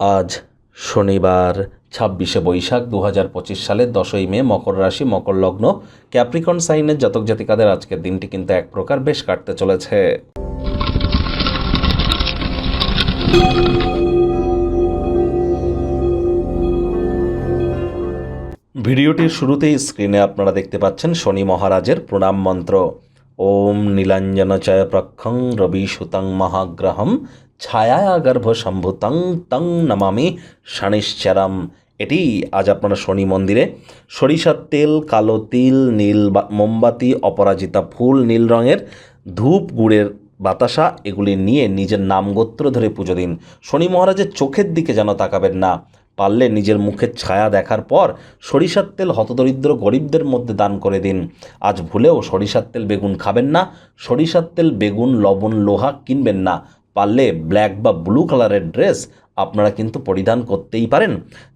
আজ শনিবার, ছাব্বিশে বৈশাখ দু হাজার পঁচিশ সালের দশই মে, মকর রাশি, মকর লগ্ন, ক্যাপ্রিকন সাইনের জাতক জাতিকাদের আজকের দিনটি কিন্তু এক প্রকার বেশ কাটতে চলেছে। ভিডিওটির শুরুতেই স্ক্রিনে আপনারা দেখতে পাচ্ছেন শনি মহারাজের প্রণাম মন্ত্র। ওম নীলাঞ্জন চয় প্রক্ষং রবি সুতং মহাগ্রহম ছায়া গর্ভ সম্ভুতং তং নমামি শনিশ্চরম। এটি আজ আপনারা শনি মন্দিরে সরিষার তেল, কালো তিল, নীল মোমবাতি, অপরাজিতা ফুল, নীল রঙের ধূপ, গুড়ের বাতাসা, এগুলি নিয়ে নিজের নাম গোত্র ধরে পুজো দিন। শনি মহারাজের চোখের দিকে যেন তাকাবেন না। পারলে নিজের মুখের ছায়া দেখার পর সরিষার তেল হতদরিদ্র গরিবদের মধ্যে দান করে দিন। আজ ভুলেও সরিষার তেল বেগুন খাবেন না। সরিষার তেল বেগুন, লবণ, লোহা কিনবেন না। পারলে ব্ল্যাক বা ব্লু কালারের ড্রেস আপনারা কিন্তু পরিধান করতেই পারেন।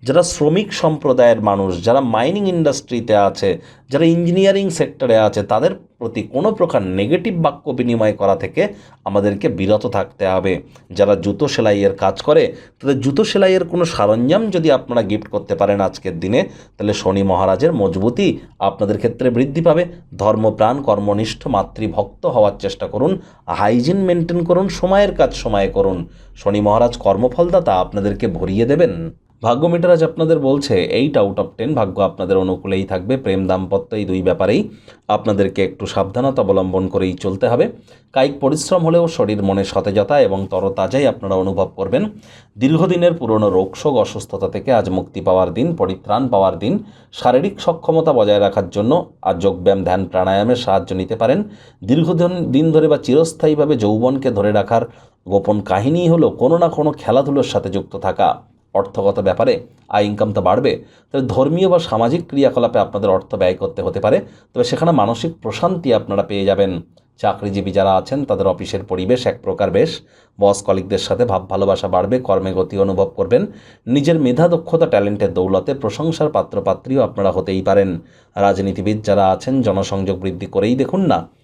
যারা শ্রমিক সম্প্রদায়ের মানুষ, যারা মাইনিং ইন্ডাস্ট্রিতে আছে, যারা ইঞ্জিনিয়ারিং সেক্টরে আছে, তাদের প্রতি কোনো প্রকার নেগেটিভ বাক্য বিনিময় করা থেকে আমাদেরকে বিরত থাকতে হবে। যারা জুতো সেলাইয়ের কাজ করে, তাদের জুতো সেলাইয়ের কোনো সরঞ্জাম যদি আপনারা গিফট করতে পারেন আজকের দিনে, তাহলে শনি মহারাজের মজবুতি আপনাদের ক্ষেত্রে বৃদ্ধি পাবে। ধর্মপ্রাণ, কর্মনিষ্ঠ, মাতৃভক্ত হওয়ার চেষ্টা করুন। হাইজিন মেনটেন করুন, সময়ের কাজ সময়ে করুন। শনি মহারাজ কর্মফলদাতা আপনাদেরকে ভরিয়ে দেবেন? ভাগ্য মিটার আজ আপনাদের বলছে এইট আউট অফ টেন ভাগ্য আপনাদের অনুকূলেই থাকবে। প্রেম দাম্পত্য এই দুই ব্যাপারেই আপনাদেরকে একটু সাবধানতা অবলম্বন করেই চলতে হবে। কায়িক পরিশ্রম হলেও শরীর মনে সতেজতা এবং তরতাজাই আপনারা অনুভব করবেন। দীর্ঘদিনের পুরনো রোগশোক, অসুস্থতা থেকে আজ মুক্তি পাওয়ার দিন, পরিত্রাণ পাওয়ার দিন। শারীরিক সক্ষমতা বজায় রাখার জন্য আজ যোগব্যায়াম, ধ্যান, প্রাণায়ামের সাহায্য নিতে পারেন। দীর্ঘদিন, দিন ধরে বা চিরস্থায়ীভাবে যৌবনকে ধরে রাখার গোপন কাহিনী হলো কোনো না কোনো খেলাধুলোর সাথে যুক্ত থাকা। অর্থগত ব্যাপারে, আয় ইনকাম তো বাড়বে, তবে ধর্মীয় বা সামাজিক ক্রিয়াকলাপে আপনাদের অর্থ ব্যয় করতে হতে পারে, তবে সেখানে মানসিক প্রশান্তি আপনারা পেয়ে যাবেন। চাকরিজীবী যারা আছেন, তাদের অফিসের পরিবেশ এক প্রকার বেশ বস কলিকদের সাথে ভাব ভালোবাসা বাড়বে, কর্মে গতি অনুভব করবেন, নিজের মেধা, দক্ষতা, ট্যালেন্টের দৌলতে প্রশংসার পাত্রপাত্রীও আপনারা হতেই পারেন। রাজনীতিবিদ যারা আছেন, জনসংযোগ বৃদ্ধি করেই দেখুন না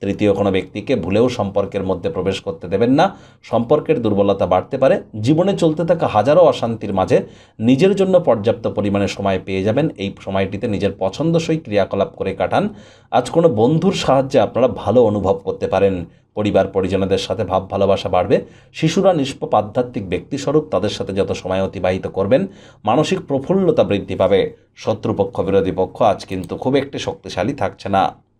তৃতীয় কোনো ব্যক্তিকে ভুলেও সম্পর্কের মধ্যে প্রবেশ করতে দেবেন না। সম্পর্কের দুর্বলতা বাড়তে পারে। জীবনে চলতে থাকা হাজারো অশান্তির মাঝে নিজের জন্য পর্যাপ্ত পরিমাণে সময় পেয়ে যাবেন। এই সময়টিতে নিজের পছন্দসই ক্রিয়াকলাপ করে কাটান। আজ কোনো বন্ধুর সাহায্যে আপনারা ভালো অনুভব করতে পারেন। পরিবার, পরিজনদের সাথে ভাব ভালোবাসা বাড়বে। শিশুরা নিষ্পাপ আধ্যাত্মিক ব্যক্তিস্বরূপ তাদের সাথে যত সময় অতিবাহিত করবেন, মানসিক প্রফুল্লতা বৃদ্ধি পাবে। শত্রুপক্ষ, বিরোধী পক্ষ আজ কিন্তু খুব একটি শক্তিশালী থাকছে না।